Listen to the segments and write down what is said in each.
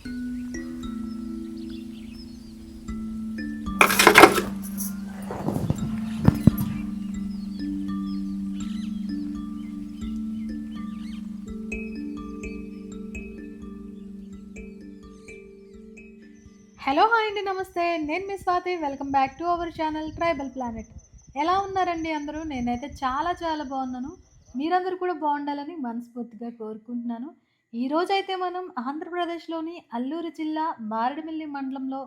Hello hi అండి నమస్తే. నేను మీ Swathi. Welcome back to our channel tribal planet. ఎలా ఉన్నారండి అందరూ? నేనైతే చాలా చాలా బాగున్నాను. మీరందరూ కూడా బాగుండాలని మనస్ఫూర్తిగా కోరుకుంటున్నాను. ఈరోజైతే మనం ఆంధ్రప్రదేశ్లోని అల్లూరు జిల్లా మారేడుమిల్లి మండలంలో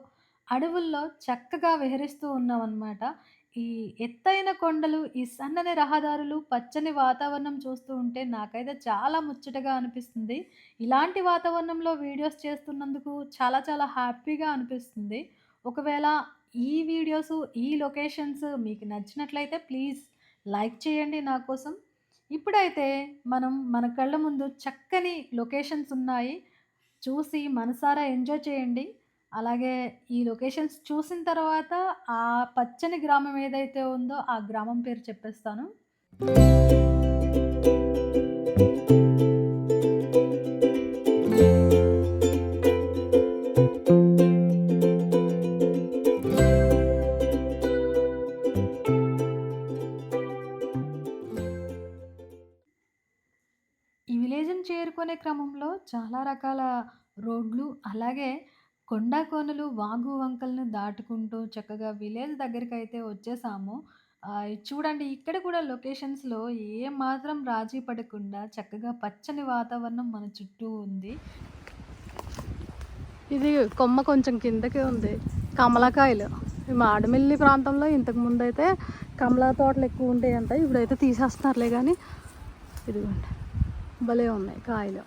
అడవుల్లో చక్కగా విహరిస్తూ ఉన్నాం అన్నమాట ఈ ఎత్తైన కొండలు ఈ సన్నని రహదారులు పచ్చని వాతావరణం చూస్తూ ఉంటే నాకైతే చాలా ముచ్చటగా అనిపిస్తుంది ఇలాంటి వాతావరణంలో వీడియోస్ చేస్తున్నందుకు చాలా చాలా హ్యాపీగా అనిపిస్తుంది. ఒకవేళ ఈ వీడియోస్ ఈ లొకేషన్స్ మీకు నచ్చినట్లయితే ప్లీజ్ లైక్ చేయండి నా కోసం. ఇప్పుడైతే మనం మన కళ్ళ ముందు చక్కని లొకేషన్స్ ఉన్నాయి. చూసి మనసారా ఎంజాయ్ చేయండి. అలాగే ఈ లొకేషన్స్ చూసిన తర్వాత ఆ పచ్చని గ్రామం ఏదైతే ఉందో ఆ గ్రామం పేరు చెప్పేస్తాను. విలేజ్‌ని చేరుకునే క్రమంలో చాలా రకాల రోడ్లు, అలాగే కొండా కోనలు, వాగు వంకలను దాటుకుంటూ చక్కగా విలేజ్ దగ్గరికైతే వచ్చేసాము. చూడండి ఇక్కడ కూడా లొకేషన్స్‌లో ఏమాత్రం రాజీ పడకుండా చక్కగా పచ్చని వాతావరణం మన చుట్టూ ఉంది. ఇది కొమ్మ కొంచెం కిందకే ఉంది. కమలకాయలు. మాడమిల్లి ప్రాంతంలో ఇంతకు ముందు అయితే కమలా తోటలు ఎక్కువ ఉండేయంట. ఇప్పుడైతే తీసేస్తున్నారులే కానీ ఇదిగోండి భలే ఉన్నాయి కాయలు.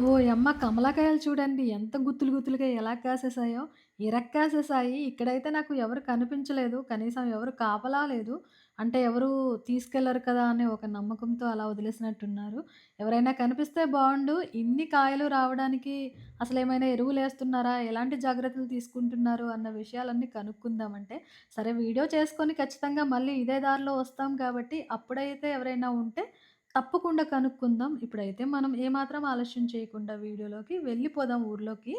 ఓ అమ్మ కమలాకాయలు చూడండి ఎంత గుత్తులు గుత్తులుగా ఎలా కాసేసాయో. ఇరక్కాసేసాయి. ఇక్కడైతే నాకు ఎవరు కనిపించలేదు. కనీసం ఎవరు కాపలా లేదు. అంటే ఎవరు తీసుకెళ్ళరు కదా అనే ఒక నమ్మకంతో అలా వదిలేసినట్టున్నారు. ఎవరైనా కనిపిస్తే బాగుండు ఇన్ని కాయలు రావడానికి అసలు ఏమైనా ఎరువులు వేస్తున్నారా ఎలాంటి జాగ్రత్తలు తీసుకుంటున్నారు? అన్న విషయాలన్నీ కనుక్కుందామంటే, సరే వీడియో చేసుకొని ఖచ్చితంగా మళ్ళీ ఇదే దారిలో వస్తాం కాబట్టి అప్పుడైతే ఎవరైనా ఉంటే తప్పకుండా కనుక్కుందాం. ఇప్పుడైతే మనం ఏమాత్రం ఆలస్యం చేయకుండా వీడియోలోకి వెళ్ళిపోదాం ఊర్లోకి.